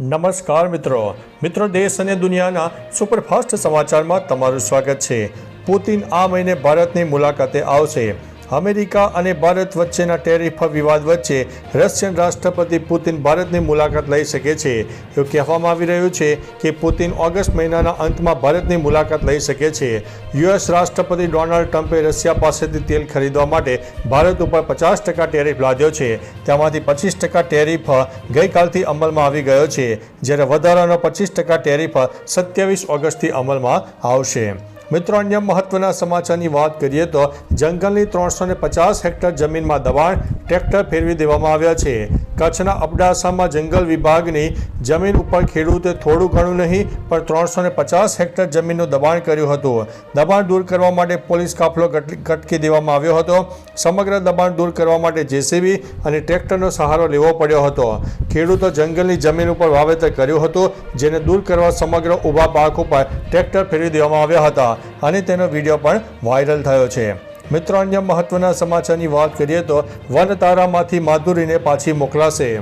નમસ્કાર મિત્રો. મિત્રો, દેશ અને દુનિયાના સુપરફાસ્ટ સમાચારમાં તમારું સ્વાગત છે. પુતિન આ મહિને ભારતની મુલાકાતે આવશે. અમેરિકા અને ભારત વચ્ચેના ટેરિફ વિવાદ વચ્ચે રશિયન રાષ્ટ્રપતિ પુતિન ભારતની મુલાકાત લઈ શકે છે. એવું કહેવામાં આવી રહ્યું છે કે પુતિન ઓગસ્ટ મહિનાના અંતમાં ભારતની મુલાકાત લઈ શકે છે. યુએસ રાષ્ટ્રપતિ ડોનાલ્ડ ટ્રમ્પે રશિયા પાસેથી તેલ ખરીદવા માટે ભારત ઉપર પચાસ ટકા ટેરિફ લાદ્યો છે. તેમાંથી પચીસ ટકા ટેરિફ ગઈકાલથી અમલમાં આવી ગયો છે. જ્યારે વધારાનો પચીસ ટકા ટેરિફ સત્યાવીસ ઓગસ્ટથી અમલમાં આવશે. મિત્રો, અન્ય મહત્વના સમાચારની વાત કરીએ તો જંગલની ત્રણસો પચાસ હેક્ટર જમીનમાં દબાણ ટ્રેક્ટર ફેરવી દેવામાં આવ્યા છે. કચ્છના અબડાસામાં જંગલ વિભાગની જમીન ઉપર ખેડૂતે થોડું ઘણું નહીં, પણ ત્રણસો પચાસ હેક્ટર જમીનનું દબાણ કર્યું હતું. દબાણ દૂર કરવા માટે પોલીસ કાફલો ગટ- ગટકી દેવામાં આવ્યો હતો. સમગ્ર દબાણ દૂર કરવા માટે જેસીબી અને ટ્રેક્ટરનો સહારો લેવો પડ્યો હતો. ખેડૂતો જંગલની જમીન ઉપર વાવેતર કર્યું હતું, જેને દૂર કરવા સમગ્ર ઊભા પાક ઉપર ટ્રેક્ટર ફેરવી દેવામાં આવ્યા હતા. અને તેનો વીડિયો પણ વાયરલ થયો છે. મિત્રો, અન્ય મહત્વના સમાચારની વાત કરીએ તો વનતારામાંથી માધુરીને પાછી મોકલાશે.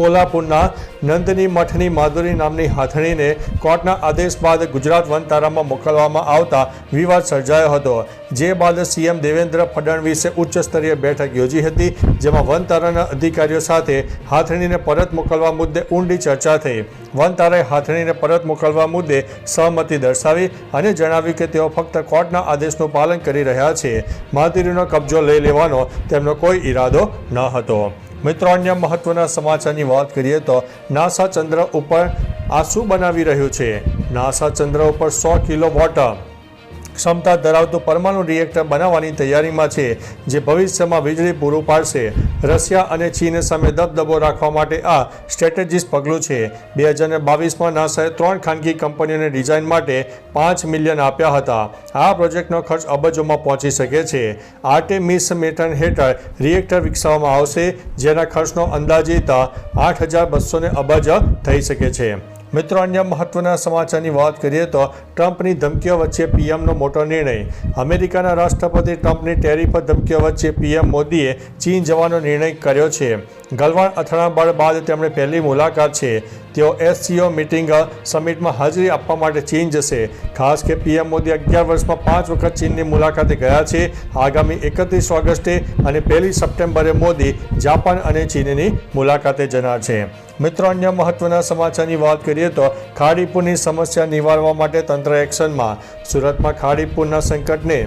કોલ્હાપુરના નંદની મઠની માધુરી નામની હાથણીને કોર્ટના આદેશ બાદ ગુજરાત વનતારામાં મોકલવામાં આવતા વિવાદ સર્જાયો હતો. જે બાદ સીએમ દેવેન્દ્ર ફડણવીસે ઉચ્ચ સ્તરીય બેઠક યોજી હતી, જેમાં વનતારાના અધિકારીઓ સાથે હાથણીને પરત મોકલવા મુદ્દે ઊંડી ચર્ચા થઈ. વનતારાએ હાથણીને પરત મોકલવા મુદ્દે સહમતિ દર્શાવી અને જણાવ્યું કે તેઓ ફક્ત કોર્ટના આદેશનું પાલન કરી રહ્યા છે. માધુરીનો કબજો લઈ લેવાનો તેમનો કોઈ ઈરાદો ન હતો. મિત્રો, અન્ય મહત્વના સમાચારની વાત કરીએ તો નાસા ચંદ્ર ઉપર આ શું બનાવી રહ્યું છે. નાસા ચંદ્ર ઉપર સો કિલો વોટર. ક્ષમતા ધરાવતું પરમાણુ રિએક્ટર બનાવવાની તૈયારીમાં છે, જે ભવિષ્યમાં વીજળી પૂરું પાડશે. રશિયા અને ચીન સામે દબદબો રાખવા માટે આ સ્ટ્રેટેજીસ પગલું છે. બે હજાર બાવીસમાં નાસાએ ત્રણ ખાનગી કંપનીઓને ડિઝાઇન માટે પાંચ મિલિયન આપ્યા હતા. આ પ્રોજેક્ટનો ખર્ચ અબજોમાં પહોંચી શકે છે. આર્ટેમિસ મેટન હેઠળ રિએક્ટર વિકસાવવામાં આવશે, જેના ખર્ચનો અંદાજિત આઠ હજાર બસો અબજ થઈ શકે છે. મિત્રો, અન્ય મહત્વના સમાચારની વાત કરીએ તો ટ્રમ્પની ધમકીઓ વચ્ચે પીએમનો મોટો નિર્ણય. અમેરિકાના રાષ્ટ્રપતિ ટ્રમ્પની ટેરિફ ધમકીઓ વચ્ચે પીએમ મોદીએ ચીન જવાનો નિર્ણય કર્યો છે. ગલવાન અથડામણ બાદ તેમણે પહેલી મુલાકાત છે. તેઓ એસસીઓ મિટિંગ સમિટમાં હાજરી આપવા માટે ચીન જશે. ખાસ કે પીએમ મોદી અગિયાર વર્ષમાં પાંચ વખત ચીનની મુલાકાતે ગયા છે. આગામી એકત્રીસ ઓગસ્ટે અને પહેલી સપ્ટેમ્બરે મોદી જાપાન અને ચીનની મુલાકાતે જનાર છે. મિત્રો, અન્ય મહત્વના સમાચારની વાત કરીએ તો ખાડીપુરની સમસ્યા નિવારવા માટે તંત્ર એક્શનમાં. સુરતમાં ખાડીપુરના સંકટને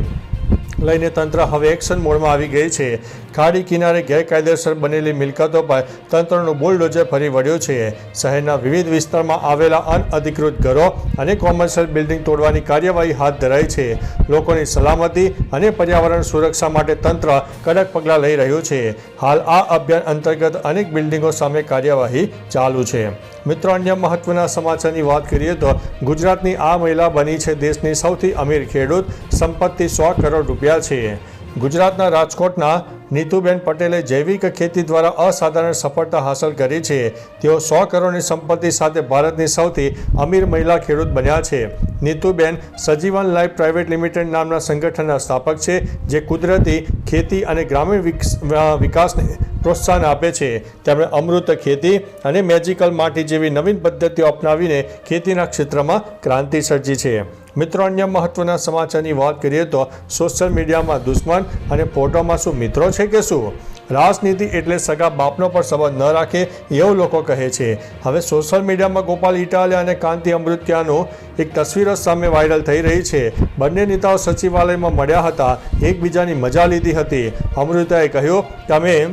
લઈને તંત્ર હવે એક્શન મોડમાં આવી ગઈ છે. ખાડી કિનારે ગેરકાયદેસર બનેલી મિલકતો પર તંત્રનું બુલડોઝર ફરી વળ્યું છે. શહેરના વિવિધ વિસ્તારમાં આવેલા અનઅધિકૃત ઘરો અને કોમર્શિયલ બિલ્ડિંગ તોડવાની કાર્યવાહી હાથ ધરાઈ છે. લોકોની સલામતી અને પર્યાવરણ સુરક્ષા માટે તંત્ર કડક પગલાં લઈ રહ્યું છે. હાલ આ અભિયાન અંતર્ગત અનેક બિલ્ડિંગો સામે કાર્યવાહી ચાલુ છે. મિત્રો, અન્ય મહત્વના સમાચારની વાત કરીએ તો ગુજરાતની આ મહિલા બની છે દેશની સૌથી અમીર ખેડૂત. સંપત્તિ સો કરોડ રૂપિયા છે. ગુજરાતના રાજકોટના નીતુબેન પટેલે જૈવિક ખેતી દ્વારા અસાધારણ સફળતા હાંસલ કરી છે. તેઓ સો કરોડની સંપત્તિ સાથે ભારતની સૌથી અમીર મહિલા ખેડૂત બન્યા છે. Nituben Sajivan life private limited નામના સંગઠનના સ્થાપક છે, જે કુદરતી ખેતી અને ગ્રામીણ વિકસ- વિકાસને પ્રોત્સાહન આપે છે. તેમણે અમૃત ખેતી અને મેજિકલ માટી જેવી નવીન પદ્ધતિઓ અપનાવીને ખેતીના ક્ષેત્રમાં ક્રાંતિ સર્જી છે. મિત્રો, અન્ય મહત્વના સમાચારની વાત કરીએ તો સોશિયલ મીડિયામાં દુશ્મન અને ફોટોમાં શું મિત્રો છે? કે શું? રાજનીતિ એટલે સગા બાપનો પણ સંબંધ ન રાખે એવું લોકો કહે છે. હવે સોશિયલ મીડિયામાં ગોપાલ ઇટાલિયા અને કાંતિ અમૃત્યાનું એક તસવીરો સામે વાયરલ થઈ રહી છે. બંને નેતાઓ સચિવાલયમાં મળ્યા હતા. એકબીજાની મજા લીધી હતી. અમૃતાએ કહ્યું કે અમે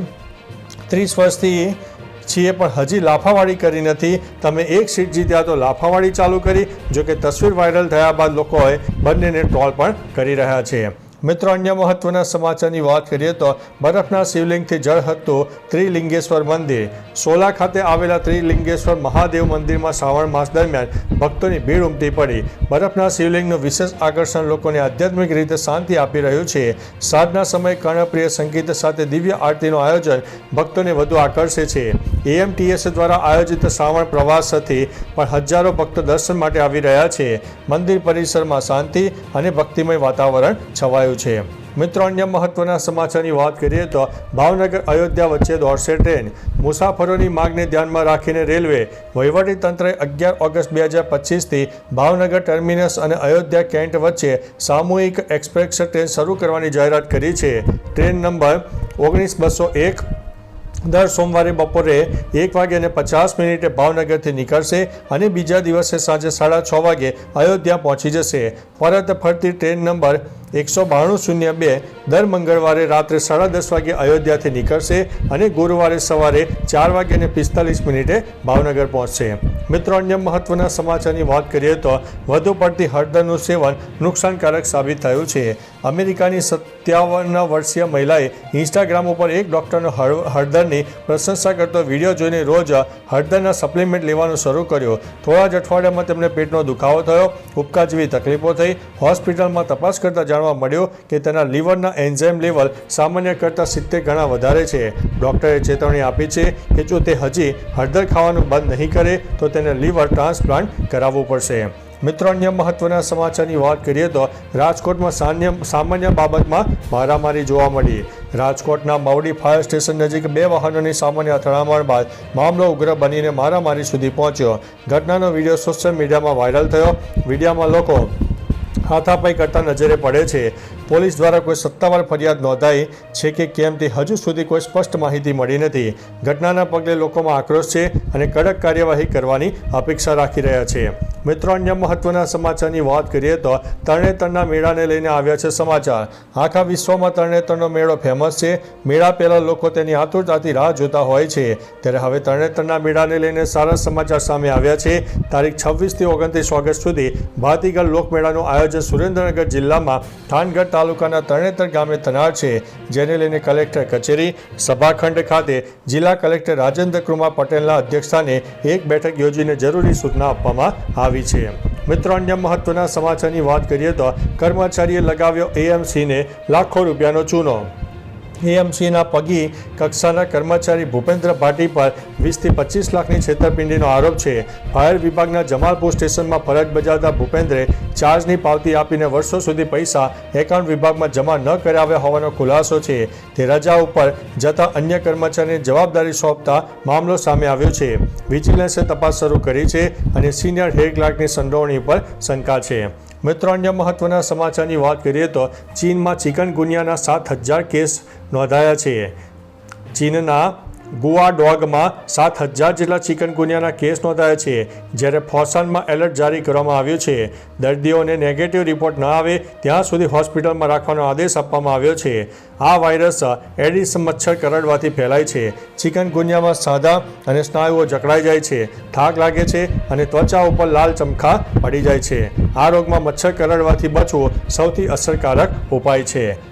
ત્રીસ વર્ષથી છીએ પણ હજી લાફાવાળી કરી નથી. તમે એક સીટ જીત્યા તો લાફાવાળી ચાલુ કરી. જોકે તસવીર વાયરલ થયા બાદ લોકોએ બંનેને ટ્રોલ પણ કરી રહ્યા છે. મિત્રો, અન્ય મહત્વના સમાચારની વાત કરીએ તો બરફના શિવલિંગથી જળ હતું ત્રિલિંગેશ્વર મંદિર. સોલા ખાતે આવેલા ત્રિલિંગેશ્વર મહાદેવ મંદિરમાં શ્રાવણ માસ દરમિયાન ભક્તોની ભીડ ઉમટી પડી. બરફના શિવલિંગનું વિશેષ આકર્ષણ લોકોને આધ્યાત્મિક રીતે શાંતિ આપી રહ્યું છે. સાંજના સમયે કર્ણપ્રિય સંગીત સાથે દિવ્ય આરતીનું આયોજન ભક્તોને વધુ આકર્ષે છે. એએમટીએસ દ્વારા આયોજિત શ્રાવણ પ્રવાસથી પણ હજારો ભક્તો દર્શન માટે આવી રહ્યા છે. મંદિર પરિસરમાં શાંતિ અને ભક્તિમય વાતાવરણ છવાયું છે. મિત્રો, અન્ય મહત્વના સમાચારની વાત કરીએ તો ભાવનગર અયોધ્યા વચ્ચે દોડશે ટ્રેન. મુસાફરોની માંગને ધ્યાનમાં રાખીને રેલવે વહીવટીતંત્રે અગિયાર ઓગસ્ટ બે હજાર પચીસથી ભાવનગર ટર્મિનસ અને અયોધ્યા કેન્ટ વચ્ચે સામૂહિક એક્સપ્રેસ ટ્રેન શરૂ કરવાની જાહેરાત કરી છે. ટ્રેન નંબર ઓગણીસ બસો એક દર સોમવારે બપોરે એક વાગે અને પચાસ મિનિટે ભાવનગરથી નીકળશે અને બીજા દિવસે સાંજે સાડા છ વાગે અયોધ્યા પહોંચી જશે. પરત ફરતી ટ્રેન નંબર એકસો બાણું શૂન્ય બે દર મંગળવારે રાત્રે સાડા દસ વાગે અયોધ્યાથી નીકળશે અને ગુરુવારે સવારે ચાર વાગે અને પિસ્તાલીસ મિનિટે ભાવનગર પહોંચશે. મિત્રો, અન્ય મહત્વના સમાચારની વાત કરીએ તો વધુ પડતી હળદરનું સેવન નુકસાનકારક સાબિત થયું છે. અમેરિકાની સત્યાવન વર્ષીય મહિલાએ ઇન્સ્ટાગ્રામ ઉપર એક ડૉક્ટરનો હળદરની પ્રશંસા કરતો વીડિયો જોઈને રોજ હળદરના સપ્લિમેન્ટ લેવાનું શરૂ કર્યું. થોડા જ અઠવાડિયામાં તેમને પેટનો દુખાવો થયો ઉપકા જેવી તકલીફો થઈ, હોસ્પિટલમાં તપાસ કરતાં જાણવા મળ્યો કે તેના લીવરના એન્ઝાઇમ લેવલ સામાન્ય કરતાં સિત્તેર ગણા વધારે છે. ડૉક્ટરે ચેતવણી આપી છે કે જો તે હજી હળદર ખાવાનું બંધ નહીં કરે, તો તેને લીવર ટ્રાન્સપ્લાન્ટ કરાવવું પડશે. મિત્રો, અન્ય મહત્વના સમાચારની વાત કરીએ તો રાજકોટમાં સાન્ય સામાન્ય બાબતમાં મારામારી જોવા મળી. રાજકોટના માવડી ફાયર સ્ટેશન નજીક બે વાહનોની સામાન્ય અથડામણ બાદ મામલો ઉગ્ર બનીને મારામારી સુધી પહોંચ્યો. ઘટનાનો વીડિયો સોશિયલ મીડિયામાં વાયરલ થયો. વિડીયોમાં લોકો હાથાપાઈ કરતા નજરે પડે છે. પોલીસ દ્વારા કોઈ સત્તાવાર ફરિયાદ નોંધાઈ છે કે કેમ તે હજુ સુધી કોઈ સ્પષ્ટ માહિતી મળી નથી. ઘટનાના પગલે લોકોમાં આક્રોશ છે અને કડક કાર્યવાહી કરવાની અપેક્ષા રાખી રહ્યા છે. મિત્રો, અન્ય મહત્વના સમાચારની વાત કરીએ તો તરણેતરના મેળાને લઈને આવ્યા છે સમાચાર. આખા વિશ્વમાં તરણેતરનો મેળો ફેમસ છે. મેળા પહેલાં લોકો તેની આતુરતાથી રાહ જોતા હોય છે. ત્યારે હવે તરણેતરના મેળાને લઈને સારા સમાચાર સામે આવ્યા છે. તારીખ છવ્વીસથી ઓગણત્રીસ ઓગસ્ટ સુધી ભાતીગઢ લોકમેળાનું આયોજન સુરેન્દ્રનગર જિલ્લામાં થાનગઢ તાલુકાના તરણેતર ગામે થનાર છે. જેને લઈને કલેક્ટર કચેરી, સભાખંડ ખાતે જિલ્લા કલેક્ટર રાજેન્દ્ર કુમાર પટેલના અધ્યક્ષસ્થાને એક બેઠક યોજીને જરૂરી સૂચના આપવામાં આવી છે. મિત્રો અન્ય મહત્વના સમાચારની વાત કરીએ તો કર્મચારીએ લગાવ્યો એએમસીને લાખો રૂપિયાનો ચૂનો. એએમસીના પગી કક્ષાના કર્મચારી ભૂપેન્દ્ર ભાટી પર વીસથી પચીસ લાખની છેતરપિંડીનો આરોપ છે. ફાયર વિભાગના જમાલપુર સ્ટેશનમાં ફરજ બજાવતા ભૂપેન્દ્રે ચાર્જની પાવતી આપીને વર્ષો સુધી પૈસા એકાઉન્ટ વિભાગમાં જમા ન કરાવ્યા હોવાનો ખુલાસો છે. તે રજા ઉપર જતા અન્ય કર્મચારીને જવાબદારી સોંપતા મામલો સામે આવ્યો છે. વિજિલન્સે તપાસ શરૂ કરી છે અને સિનિયર હેડ ક્લાર્કની સંડોવણી પર શંકા છે. મિત્રો, અન્ય મહત્વના સમાચારની વાત કરીએ તો ચીનમાં ચિકનગુનિયાના સાત હજાર કેસ નોંધાયા છે. ચીનના ગુઆડોગમાં સાત હજાર જેટલા ચિકનગુનિયાના કેસ નોંધાયા છે. જ્યારે ફોસાનમાં એલર્ટ જારી કરવામાં આવ્યું છે. દર્દીઓને નેગેટિવ રિપોર્ટ ન આવે ત્યાં સુધી હોસ્પિટલમાં રાખવાનો આદેશ આપવામાં આવ્યો છે. આ વાયરસ એડિસ મચ્છર કરડવાથી ફેલાય છે. ચિકનગુનિયામાં સાદા અને સ્નાયુઓ જકડાઈ જાય છે. થાક લાગે છે અને ત્વચા ઉપર લાલ ચમખા પડી જાય છે. આ રોગમાં મચ્છર કરડવાથી બચવું સૌથી અસરકારક ઉપાય છે.